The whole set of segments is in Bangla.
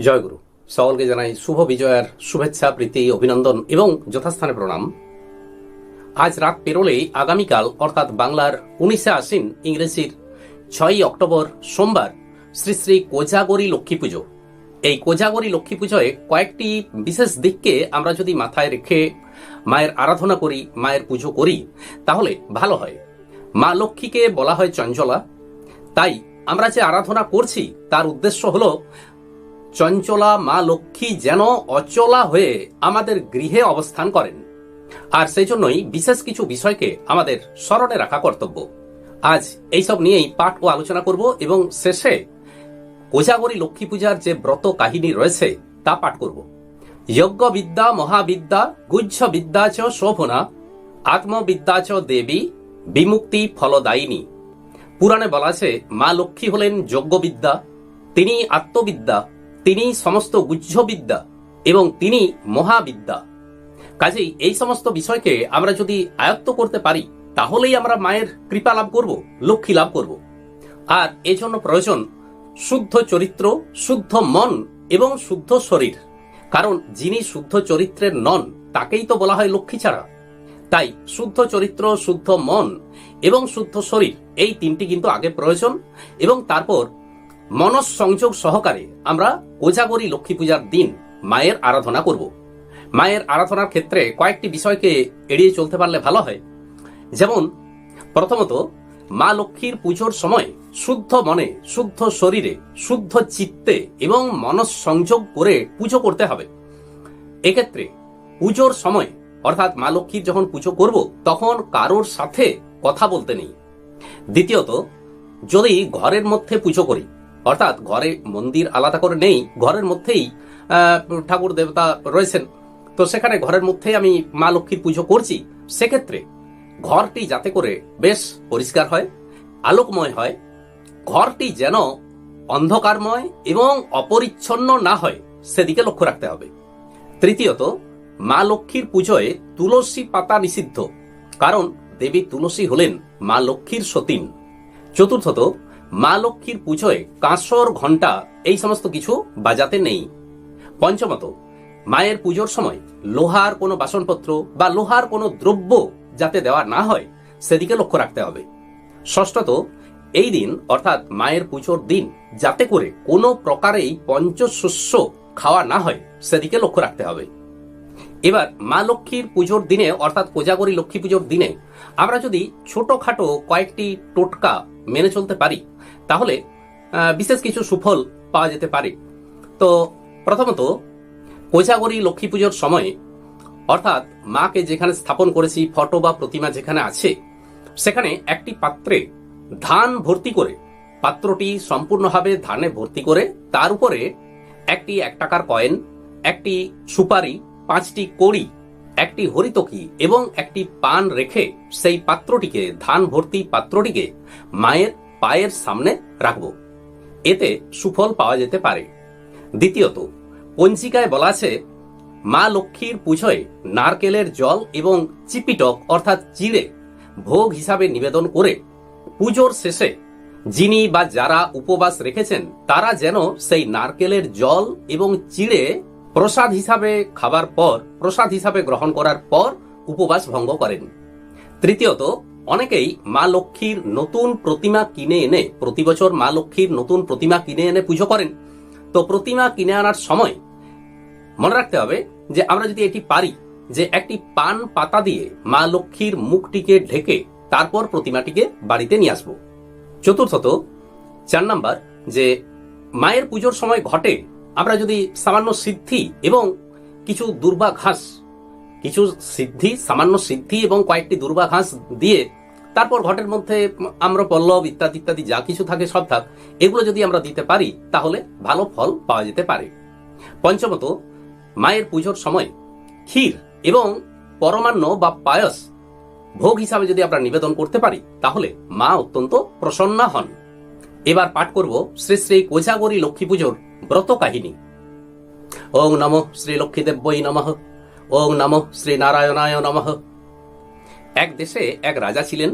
জয়গুরু সকলকে জানাই শুভ বিজয়ার শুভেচ্ছা, প্রীতি, অভিনন্দন এবং যথাস্থানে প্রণাম। আজ রাত পেরোলেই আগামীকাল, অর্থাৎ বাংলার উনিশে আশ্বিন ইংরেজির ছয়ই অক্টোবর সোমবার, শ্রী শ্রী কোজাগরী লক্ষ্মী পুজো। এই কোজাগরী লক্ষ্মী পুজোয় কয়েকটি বিশেষ দিককে আমরা যদি মাথায় রেখে মায়ের আরাধনা করি, মায়ের পুজো করি, তাহলে ভালো হয়। মা লক্ষ্মীকে বলা হয় চঞ্চলা। তাই আমরা যে আরাধনা করছি, তার উদ্দেশ্য হলো চঞ্চলা মা লক্ষ্মী যেন অচলা হয়ে আমাদের গৃহে অবস্থান করেন। আর সেই জন্যই বিশেষ কিছু বিষয়কে আমাদের স্মরণে রাখা কর্তব্য। আজ এইসব নিয়েই পাঠ ও আলোচনা করব এবং শেষে কোজাগরী লক্ষ্মী পূজার যে ব্রত কাহিনী রয়েছে তা পাঠ করব। যজ্ঞ বিদ্যা, মহাবিদ্যা গুজ্জ বিদ্যা চ শোভনা, আত্মবিদ্যা চ দেবী, বিমুক্তি ফলদায়িনী। পুরাণে বলা আছে, মা লক্ষ্মী হলেন যজ্ঞবিদ্যা, তিনি আত্মবিদ্যা তিনি সমস্ত গুহ্যবিদ্যা এবং তিনি মহাবিদ্যা। কাজেই এই সমস্ত বিষয়কে আমরা যদি আয়ত্ত করতে পারি, তাহলেই আমরা মায়ের কৃপা লাভ করব, লক্ষ্মী লাভ করব। আর এজন্য প্রয়োজন শুদ্ধ চরিত্র, শুদ্ধ মন এবং শুদ্ধ শরীর। কারণ যিনি শুদ্ধ চরিত্রের নন, তাকেই তো বলা হয় লক্ষ্মী ছাড়া। তাই শুদ্ধ চরিত্র, শুদ্ধ মন এবং শুদ্ধ শরীর, এই তিনটি কিন্তু আগে প্রয়োজন এবং তারপর মনস সংযোগ সহকারে আমরা কোজাগরী লক্ষ্মী পূজার দিন মায়ের আরাধনা করব। মায়ের আরাধনার ক্ষেত্রে কয়েকটি বিষয়কে এড়িয়ে চলতে পারলে ভালো হয়। যেমন, প্রথমত, মা লক্ষ্মীর পুজোর সময় শুদ্ধ মনে, শুদ্ধ শরীরে, শুদ্ধ চিত্তে এবং মনস সংযোগ করে পুজো করতে হবে। এক্ষেত্রে পুজোর সময়, অর্থাৎ মা লক্ষ্মীর যখন পুজো করব, তখন কারোর সাথে কথা বলতে নেই। দ্বিতীয়ত, যদি ঘরের মধ্যে পুজো করি অর্থাৎ ঘরে মন্দির আলাদা করে নেই, ঘরের মধ্যেই ঠাকুর দেবতা রয়েছেন। তো সেখানে ঘরের মধ্যেই আমি মা লক্ষ্মীর পুজো করছি। সেক্ষেত্রে ঘরটি যাতে করে বেশ পরিষ্কার হয়, আলোকময় হয়, ঘরটি যেন অন্ধকারময় এবং অপরিচ্ছন্ন না হয়, সেদিকে লক্ষ্য রাখতে হবে। তৃতীয়ত, মা লক্ষ্মীর পুজোয় তুলসী পাতা নিষিদ্ধ, কারণ দেবী তুলসী হলেন মা লক্ষ্মীর সতীন। চতুর্থত মা লক্ষ্মীর পুজোয় কাঁসর, ঘণ্টা এই সমস্ত কিছু বাজাতে নেই। পঞ্চমত, মায়ের পুজোর সময় লোহার কোনো বাসনপত্র বা লোহার কোনো দ্রব্য যাতে দেওয়া না হয়, সেদিকে লক্ষ্য রাখতে হবে। ষষ্ঠত, এই দিন অর্থাৎ মায়ের পুজোর দিন যাতে করে কোনো প্রকারেই পঞ্চশস্য খাওয়া না হয়, সেদিকে লক্ষ্য রাখতে হবে। এবার মা লক্ষ্মীর পুজোর দিনে অর্থাৎ কোজাগরী লক্ষ্মী পুজোর দিনে আমরা যদি ছোটখাটো কয়েকটি টোটকা মেনে চলতে পারি তাহলে বিশেষ কিছু সুফল পাওয়া যেতে পারে। তো প্রথমত, কোজাগরী লক্ষ্মী পুজোর সময়, অর্থাৎ মাকে যেখানে স্থাপন করেছি, ফটো বা প্রতিমা যেখানে আছে, সেখানে একটি পাত্রে ধান ভর্তি করে, পাত্রটি সম্পূর্ণভাবে ধানে ভর্তি করে, তার উপরে একটি এক টাকার কয়েন, একটি সুপারি, পাঁচটি কড়ি, একটি হরিতকি এবং একটি পান রেখে সেই পাত্রটিকে, ধান ভর্তি পাত্রটিকে মায়ের পায়ের সামনে রাখব। এতে সুফল পাওয়া যেতে পারে। দ্বিতীয়ত, পঞ্জিকায় বলা আছে, মা লক্ষ্মীর পুজোয় নারকেলের জল এবং চিপিটক অর্থাৎ চিড়ে ভোগ হিসাবে নিবেদন করে পুজোর শেষে যিনি বা যারা উপবাস রেখেছেন, তারা যেন সেই নারকেলের জল এবং চিড়ে প্রসাদ হিসাবে খাবার পর, প্রসাদ হিসাবে গ্রহণ করার পর উপবাস ভঙ্গ করেন। তৃতীয়ত অনেকেই মা লক্ষ্মীর নতুন প্রতিমা কিনে এনে প্রতি বছর মা লক্ষ্মীর নতুন প্রতিমা কিনে এনে পুজো করেন। তো প্রতিমা কিনে আনার সময় মনে রাখতে হবে যে আমরা যদি এটি পারি, যে একটি পান পাতা দিয়ে মা লক্ষ্মীর মুখটিকে ঢেকে তারপর প্রতিমাটিকে বাড়িতে নিয়ে আসব। চতুর্থত, চার নাম্বার, যে মায়ের পুজোর সময় ঘটে আমরা যদি সামান্য সিদ্ধি এবং কিছু দুর্বা ঘাস কিছু সিদ্ধি, সামান্য সিদ্ধি এবং কয়েকটি দুর্বা ঘাস দিয়ে তারপর ঘটের মধ্যে আমরা, পল্লব ইত্যাদি ইত্যাদি যা কিছু থাকে সব থাক, এগুলো যদি আমরা দিতে পারি, তাহলে ভালো ফল পাওয়া যেতে পারে। পঞ্চমত, মায়ের পুজোর সময় ক্ষীর এবং পরমান্ন বা পায়স ভোগ হিসাবে যদি আমরা নিবেদন করতে পারি, তাহলে মা অত্যন্ত প্রসন্না হন। এবার পাঠ করব শ্রী শ্রী কোজাগরী লক্ষ্মী পুজোর ব্রত কাহিনী। ওং নম শ্রী লক্ষ্মী দেব্যই নমঃ। ওং নম শ্রী নারায়ণায় নমঃ। এক দেশে এক রাজা ছিলেন।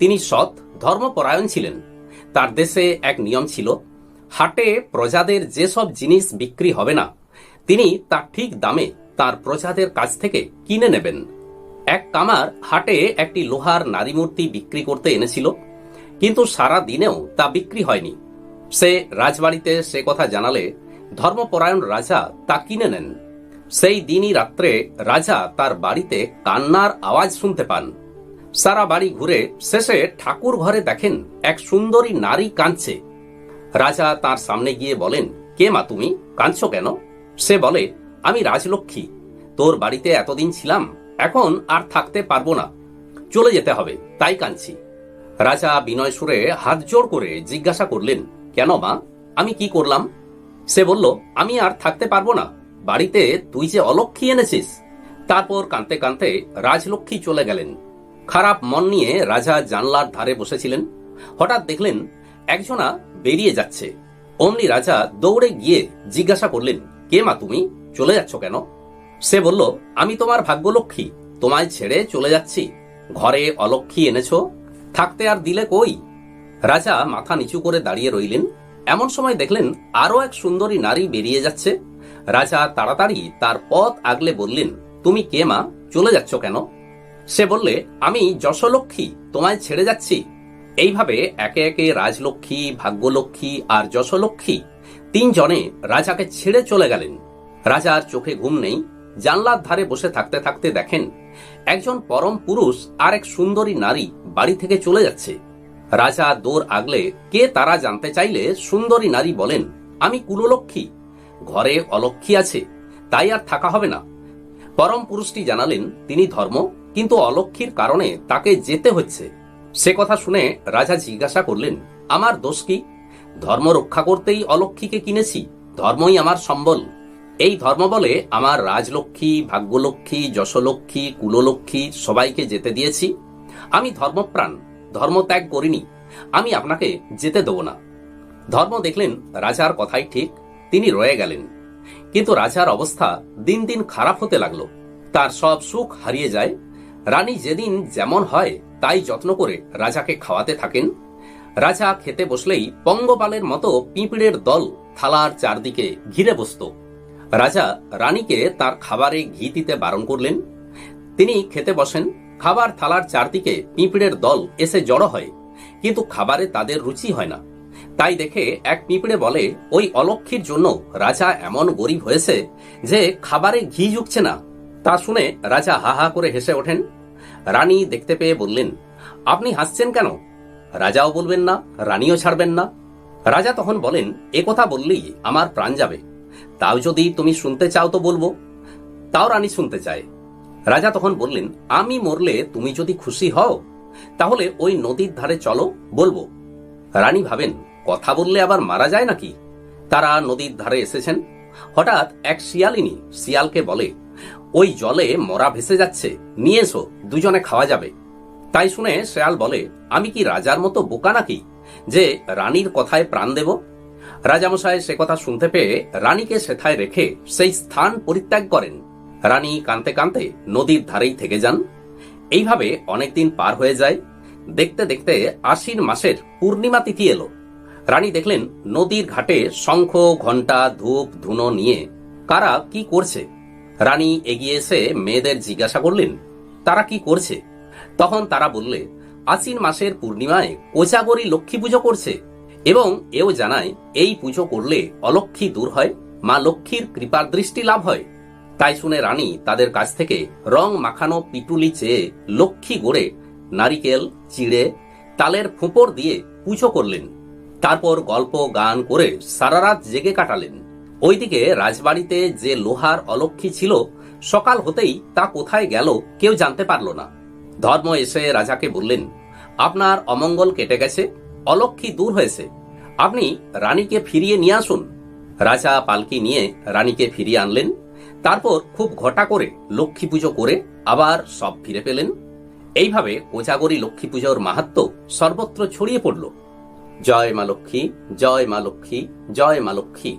তিনি সৎ, ধর্মপরায়ণ ছিলেন। তার দেশে এক নিয়ম ছিল, হাটে প্রজাদের যেসব জিনিস বিক্রি হবে না, তিনি তার ঠিক দামে তার প্রজাদের কাছ থেকে কিনে নেবেন। এক কামার হাটে একটি লোহার নারী মূর্তি বিক্রি করতে এনেছিল, কিন্তু সারা দিনেও তা বিক্রি হয়নি। সে রাজবাড়িতে সে কথা জানালে ধর্মপরায়ণ রাজা তা কিনে নেন। সেই দিনই রাত্রে রাজা তার বাড়িতে কান্নার আওয়াজ শুনতে পান। সারা বাড়ি ঘুরে শেষে ঠাকুর ঘরে দেখেন এক সুন্দরী নারী কাঁদছে। রাজা তার সামনে গিয়ে বলেন, কে মা তুমি? কাঁদছ কেন? সে বলে, আমি রাজলক্ষ্মী। তোর বাড়িতে এতদিন ছিলাম, এখন আর থাকতে পারব না। চলে যেতে হবে, তাই কাঁদছি। রাজা বিনয় সুরে হাত জোড় করে জিজ্ঞাসা করলেন, কেন মা? আমি কি করলাম? সে বলল, আমি আর থাকতে পারব না। বাড়িতে তুই যে অলক্ষী এনেছিস। তারপর কাঁদতে কাঁদতে রাজলক্ষ্মী চলে গেলেন। খারাপ মন নিয়ে রাজা জানলার ধারে বসেছিলেন। হঠাৎ দেখলেন একজনা বেরিয়ে যাচ্ছে। অমনি রাজা দৌড়ে গিয়ে জিজ্ঞাসা করলেন, কে মা তুমি? চলে যাচ্ছ কেন? সে বলল, আমি তোমার ভাগ্যলক্ষ্মী। তোমায় ছেড়ে চলে যাচ্ছি। ঘরে অলক্ষী এনেছো। থাকতে আর দিলে কই? রাজা মাথা নিচু করে দাঁড়িয়ে রইলেন। এমন সময় দেখলেন আরও এক সুন্দরী নারী বেরিয়ে যাচ্ছে। রাজা তাড়াতাড়ি তার পথ আগলে বললেন, তুমি কে মা? চলে যাচ্ছ কেন? সে বললে, আমি যশলক্ষ্মী, তোমায় ছেড়ে যাচ্ছি। এইভাবে একে একে রাজলক্ষ্মী, ভাগ্যলক্ষ্মী আর যশলক্ষ্মী তিনজনে রাজাকে ছেড়ে চলে গেলেন। রাজার চোখে ঘুম নেই। জানলার ধারে বসে থাকতে থাকতে দেখেন, একজন পরম পুরুষ আর এক সুন্দরী নারী বাড়ি থেকে চলে যাচ্ছে। রাজা দৌড় আগলে কে তারা জানতে চাইলে সুন্দরী নারী বলেন, আমি কুললক্ষ্মী। ঘরে অলক্ষী আছে, তাই আর থাকা হবে না। পরম পুরুষটি জানালেন, তিনি ধর্ম কিন্তু অলক্ষীর কারণে তাকে যেতে হচ্ছে। সে কথা শুনে রাজা জিজ্ঞাসা করলেন, আমার দোষ কি? ধর্ম রক্ষা করতেই অলক্ষীকে কিনেছি, ধর্মই আমার সম্বল। এই ধর্ম বলে আমার রাজলক্ষ্মী ভাগ্যলক্ষ্মী যশলক্ষ্মী কুললক্ষ্মী সবাইকে যেতে দিয়েছি। আমি ধর্মপ্রাণ, ধর্ম ত্যাগ করিনি, আমি আপনাকে যেতে দেব না। ধর্ম দেখলেন রাজার কথাই ঠিক, তিনি রয়ে গেলেন। কিন্তু রাজার অবস্থা দিন দিন খারাপ হতে লাগল। তার সব সুখ হারিয়ে যায় রানী যেদিন যেমন হয়, তাই যত্ন করে রাজাকে খাওয়াতে থাকেন। রাজা খেতে বসলেই পঙ্গপালের মতো পিঁপড়ের দল থালার চারদিকে ঘিরে বসত। রাজা রানীকে তার খাবারে ঘি দিতে বারণ করলেন। তিনি খেতে বসেন, খাবার থালার চারদিকে পিঁপড়ের দল এসে জড়ো হয়, কিন্তু খাবারে তাদের রুচি হয় না। তাই দেখে এক পিঁপড়ে বলে, ওই অলক্ষীর জন্য রাজা এমন গরিব হয়েছে যে খাবারে ঘি জুকছে না তা শুনে রাজা হা হা করে হেসে ওঠেন। রানী দেখতে পেয়ে বললেন, আপনি হাসছেন কেন? রাজাও বলবেন না, রানীও ছাড়বেন না। রাজা তখন বলেন, এ কথা বললেই আমার প্রাণ যাবে। তাও যদি তুমি শুনতে চাও তো বলব। তাও রানী শুনতে চায়। রাজা তখন বললেন, আমি মরলে তুমি যদি খুশি হও, তাহলে ওই নদীর ধারে চলো, বলব। রানী ভাবেন, কথা বললে আবার মারা যায় নাকি? তারা নদীর ধারে এসেছেন। হঠাৎ এক শিয়ালিনী শিয়ালকে বলে ওই জলে মরা ভেসে যাচ্ছে। নিয়ে এসো, দুজনে খাওয়া যাবে। তাই শুনে শেয়াল বলে, আমি কি রাজার মতো বোকা নাকি? যে রানীর কথায় প্রাণ দেব? রাজামশাই সে কথা শুনতে পেয়ে রানীকে সেথায় রেখে সেই স্থান পরিত্যাগ করেন। রানী কানতে কানতে নদীর ধারেই থেকে যান। এইভাবে অনেকদিন পার হয়ে যায়। দেখতে দেখতে আশ্বিন মাসের পূর্ণিমা তিথি এলো। রানী দেখলেন নদীর ঘাটে শঙ্খ, ঘণ্টা, ধূপ, ধুনো নিয়ে কারা কি করছে। রানী এগিয়ে এসে মেয়েদের জিজ্ঞাসা করলেন, তারা কি করছে? তখন তারা বললে, আশ্বিন মাসের পূর্ণিমায় কোচাগরি লক্ষ্মী পুজো করছে, এবং এও জানায়, এই পুজো করলে অলক্ষী দূর হয়, মা লক্ষ্মীর কৃপার দৃষ্টি লাভ হয়। তাই শুনে রানী তাদের কাছ থেকে রং মাখানো পিটুলি চেয়ে লক্ষ্মী গড়ে নারিকেল, চিড়ে, তালের ফোঁপর দিয়ে পুজো করলেন। তারপর গল্প, গান করে সারা রাত জেগে কাটালেন। ওইদিকে রাজবাড়িতে যে লোহার অলক্ষী ছিল, সকাল হতেই তা কোথায় গেল কেউ জানতে পারল না। ধর্ম এসে রাজাকে বললেন, আপনার অমঙ্গল কেটে গেছে, অলক্ষী দূর হয়েছে। আপনি রানীকে ফিরিয়ে নিয়ে আসুন। রাজা পালকি নিয়ে রানীকে ফিরিয়ে আনলেন। তারপর খুব ঘটা করে লক্ষ্মী পুজো করে আবার সব ফিরে পেলেন। এইভাবে কোজাগরী লক্ষ্মী পুজোর মাহাত্ম সর্বত্র ছড়িয়ে পড়ল। জয় মা লক্ষ্মী, জয় মা লক্ষ্মী, জয় মা লক্ষ্মী।